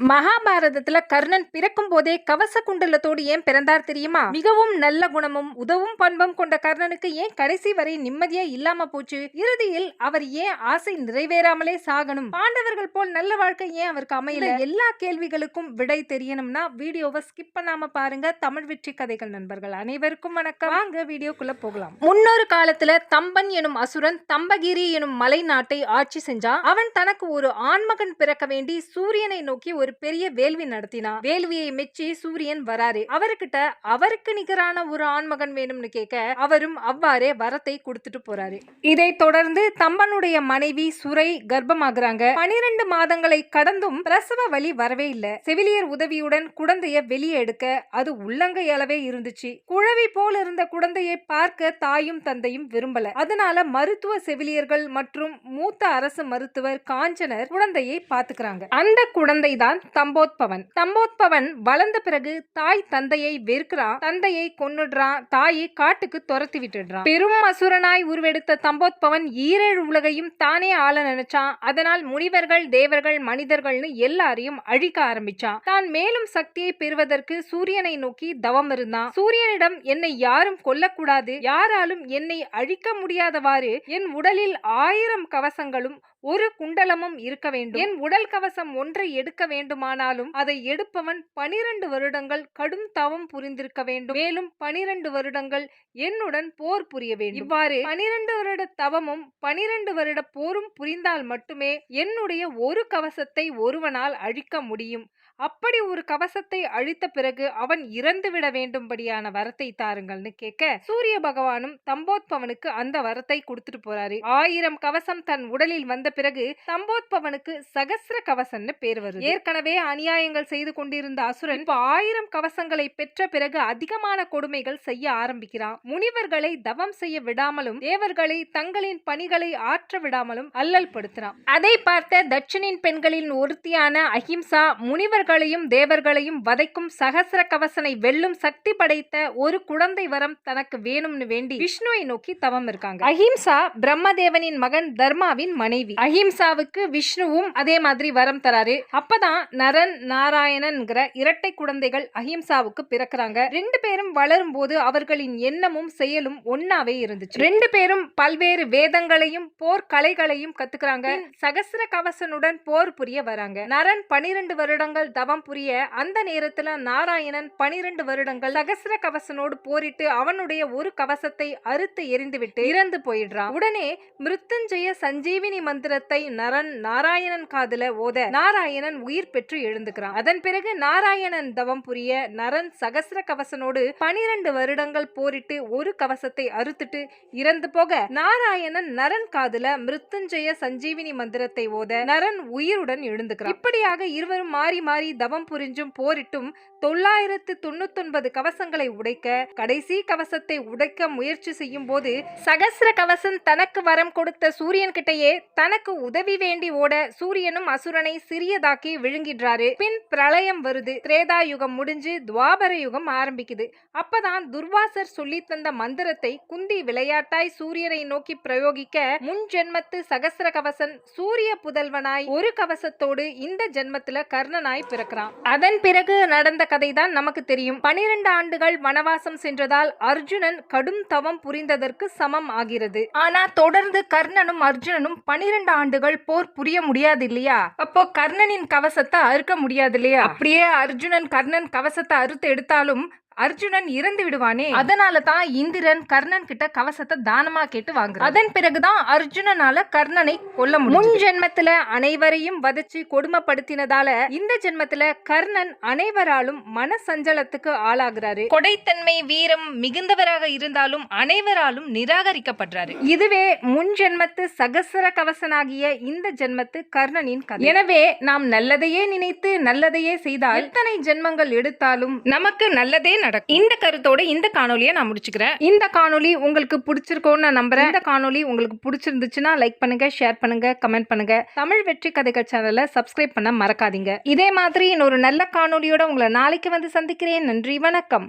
மகாபாரதத்துல கர்ணன் பிறக்கும் போதே கவச குண்டலத்தோடு ஏன் பிறந்தார் தெரியுமா? மிகவும் நல்ல குணமும் உதவும் பண்பும் கொண்ட கர்ணனுக்கு ஏன் கடைசி வரை நிம்மதியா இல்லாம போச்சு? இறுதியில் அவர் ஏன் ஆசை நிறைவேறாமலே சாகணும்? பாண்டவர்கள் போல் நல்ல வாழ்க்கை ஏன் அவருக்கு அமையல? எல்லா கேள்விகளுக்கும் விடை தெரியணும்னா வீடியோவை ஸ்கிப் பண்ணாம பாருங்க. தமிழ் வெற்றி கதைகள் நண்பர்கள் அனைவருக்கும் வணக்கம். வாங்க வீடியோக்குள்ள போகலாம். முன்னொரு காலத்துல தம்பன் எனும் அசுரன் தம்பகிரி எனும் மலை நாட்டை ஆட்சி செஞ்சான். அவன் தனக்கு ஒரு ஆண்மகன் பிறக்க வேண்டி சூரியனை நோக்கி ஒரு ஒரு பெரிய வேள்வி நடத்தினா வேள்வியை மெச்சி சூரியன் வராரு. அவர்கிட்ட அவருக்கு நிகரான ஒரு ஆண்மகன் வேணும்னு கேட்க அவரும் அவ்வாறே வரத்தை கொடுத்துட்டு போறாரு. இதை தொடர்ந்து தம்பனுடைய மனைவி சுரை கர்ப்பமாகறாங்க. பனிரெண்டு மாதங்களை கடந்தும் பிரசவ வலி வரவே இல்லை. செவிலியர் உதவியுடன் குழந்தைய வெளியே எடுக்க அது உள்ளங்கை அளவே இருந்துச்சு. குழவி போல் இருந்த குழந்தையை பார்க்க தாயும் தந்தையும் விரும்பல. அதனால மருத்துவ செவிலியர்கள் மற்றும் மூத்த அரசு மருத்துவர் காஞ்சனர் குழந்தையை பாத்துக்கிறாங்க அந்த குழந்தை தான் தான் தம்போத்பவன். தம்போத்பவன் வளர்ந்த பிறகு தாய் தந்தையை வெறுக்கிறான் தந்தையை கொன்னுடுறான் தாயை காட்டுக்கு துரத்தி விட்டுடுறான் பெரும் அசுரனாய் உருவெடுத்த தம்போத்பவன் ஈரேழு உலகையும் தானே ஆள நினைச்சான் அதனால் முனிவர்கள் தேவர்கள் மனிதர்கள்னு எல்லாரையும் அழிக்க ஆரம்பிச்சான் தான் மேலும் சக்தியை பெறுவதற்கு சூரியனை நோக்கி தவம் இருந்தான் சூரியனிடம் என்னை யாரும் கொல்லக்கூடாது யாராலும் என்னை அழிக்க முடியாதவாறு என் உடலில் ஆயிரம் கவசங்களும் ஒரு குண்டலமும் இருக்க வேண்டும். என் உடல் கவசம் ஒன்றை எடுக்க வேண்டும். வேண்டுமானாலும் அதை எடுப்பவன் பனிரெண்டு வருடங்கள் கடும் தவம் புரிந்திருக்க வேண்டும். மேலும் பனிரெண்டு வருடங்கள் என்னுடன் போர் புரிய வேண்டும். இவ்வாறு பனிரெண்டு வருட தவமும் பனிரெண்டு வருட போரும் புரிந்தால் மட்டுமே என்னுடைய ஒரு கவசத்தை ஒருவனால் அழிக்க முடியும். அப்படி ஒரு கவசத்தை அழித்த பிறகு அவன் இறந்து விட வேண்டும்படியான வரத்தை தாருங்கள்னு கேட்க சூரிய பகவானும் தம்போத்பவனுக்கு அந்த வரத்தை கொடுத்துட்டு போறாரு. ஆயிரம் கவசம் தன் உடலில் வந்த பிறகு தம்போத்பவனுக்கு சகஸ்ர கவசம்னு பேர் வருது. ஏற்கனவே அநியாயங்கள் செய்து கொண்டிருந்த அசுரன் இப்போ ஆயிரம் கவசங்களை பெற்ற பிறகு அதிகமான கொடுமைகள் செய்ய ஆரம்பிக்கிறான். முனிவர்களை தவம் செய்ய விடாமலும் தேவர்களை தங்களின் பணிகளை ஆற்ற விடாமலும் அல்லல் படுத்துறான் அதை பார்த்த தட்சனின் பெண்களின் ஒருத்தியான அஹிம்சா முனிவர் தேவர்களையும் வதைக்கும் சகசர கவசனை வெல்லும் சக்தி படைத்த ஒரு குழந்தை வரம் தனக்கு வேணும்னு வேண்டி விஷ்ணுவை நோக்கி தவம் இருக்காங்க. அஹிம்சா பிரம்மதேவனின் மகன் தர்மாவின் மனைவி. அஹிம்சாவுக்கு விஷ்ணுவும் அதே மாதிரி வரம் தராரு. அப்பதான் நரன் நாராயணன்ங்கிற இரட்டை குழந்தைகள் அஹிம்சாவுக்கு பிறக்குறாங்க. ரெண்டு பேரும் வளரும் போது அவர்களின் எண்ணமும் செயலும் ஒன்னாவே இருந்துச்சு. ரெண்டு பேரும் பல்வேறு வேதங்களையும் போர் கலைகளையும் கத்துக்கிறாங்க. சகசர கவசனுடன் போர் புரிய வராங்க. நரன் பனிரெண்டு வருடங்கள் தவம் புரிய அந்த நேரத்துல நாராயணன் பனிரெண்டு வருடங்கள் சகசிர கவசனோடு போரிட்டு அவனுடைய ஒரு கவசத்தை அறுத்து எரிந்துவிட்டு இறந்து போயிடுறான். உடனே மிருத்துஞ்சய சஞ்சீவினி மந்திரத்தை நரன் நாராயணன் காதுல ஓத நாராயணன் உயிர் பெற்று எழுந்துக்கிறான். அதன் பிறகு நாராயணன் தவம் புரிய நரன் சகசிர கவசனோடு பனிரெண்டு வருடங்கள் போரிட்டு ஒரு கவசத்தை அறுத்துட்டு இறந்து போக நாராயணன் நரன் காதுல மிருத்துஞ்சய சஞ்சீவினி மந்திரத்தை ஓத நரன் உயிருடன் எழுந்துக்கிறான். இப்படியாக இருவரும் மாறி மாறி தவம் புரிஞ்சும் போரிட்டும் தொள்ளாயிரத்து தொண்ணூத்தொன்பது கவசங்களை உடைக்க கடைசி கவசத்தை உடைக்க முயற்சி செய்யும் போது சகசிர கவசம் தனக்கு வரம் கொடுத்த சூரியன் கிட்டேயே தனக்கு உதவி வேண்டி ஓட சூரியனும் அசுரனை சிறியதாக்கி விழுங்கிடுறாரு. பின் பிரளயம் வருது. திரேதா யுகம் முடிஞ்சு துவாபர யுகம் ஆரம்பிக்குது. அப்பதான் துர்வாசர் சொல்லி தந்த மந்திரத்தை குந்தி விளையாட்டாய் சூரியனை நோக்கி பிரயோகிக்க முன் ஜென்மத்து சகசிர கவசன் சூரிய புதல்வனாய் ஒரு கவசத்தோடு இந்த ஜென்மத்துல கர்ணனாய் பிறக்கிறான். அதன் பிறகு நடந்த கதை தான் நமக்கு தெரியும். பனிரெண்டு ஆண்டுகள் வனவாசம் சென்றதால் அர்ஜுனன் கடும் தவம் புரிந்ததற்கு சமம் ஆகிறது. ஆனா தொடர்ந்து கர்ணனும் அர்ஜுனனும் பனிரெண்டு ஆண்டுகள் போர் புரிய முடியாது இல்லையா அப்போ கர்ணனின் கவசத்தை அறுக்க முடியாது இல்லையா அப்படியே அர்ஜுனன் கர்ணன் கவசத்தை அறுத்து எடுத்தாலும் அர்ஜுனன் இறந்து விடுவானே. அதனால தான் இந்திரன் கர்ணன் கிட்ட கவசத்தை தானமா கேட்டு வாங்குறான் அதன் பிறகுதான் அர்ஜுனனால கர்ணனை கொல்ல முன் ஜென்மத்துல அனைவரையும் வதச்சு கொடுமைப்படுத்தினதால இந்த ஜென்மத்துல கர்ணன் அனைவராலும் மன சஞ்சலத்துக்கு ஆளாகிறாரு. கொடைத்தன்மை வீரம் மிகுந்தவராக இருந்தாலும் அனைவராலும் நிராகரிக்கப்படுறாரு. இதுவே முன் ஜென்மத்து சகசர கவசனாகிய இந்த ஜென்மத்து கர்ணனின் கதை. எனவே நாம் நல்லதையே நினைத்து நல்லதையே செய்தால் எத்தனை ஜென்மங்கள் எடுத்தாலும் நமக்கு நல்லதே நடக்கும்? இந்த கருத்தோட இந்த காணொலியை நான் முடிச்சுக்கிறேன். இந்த காணொலி உங்களுக்கு பிடிச்சிருக்கோன்னு நான் நம்புறேன். இந்த காணொலி உங்களுக்கு பிடிச்சிருந்துச்சுன்னா லைக் பண்ணுங்க ஷேர் பண்ணுங்க கமெண்ட் பண்ணுங்க. தமிழ் வெற்றி கதைகள் சேனலை சப்ஸ்கிரைப் பண்ண மறக்காதீங்க. இதே மாதிரி இன்னொரு நல்ல காணொலியோட உங்களை நாளைக்கு வந்து சந்திக்கிறேன். நன்றி வணக்கம்.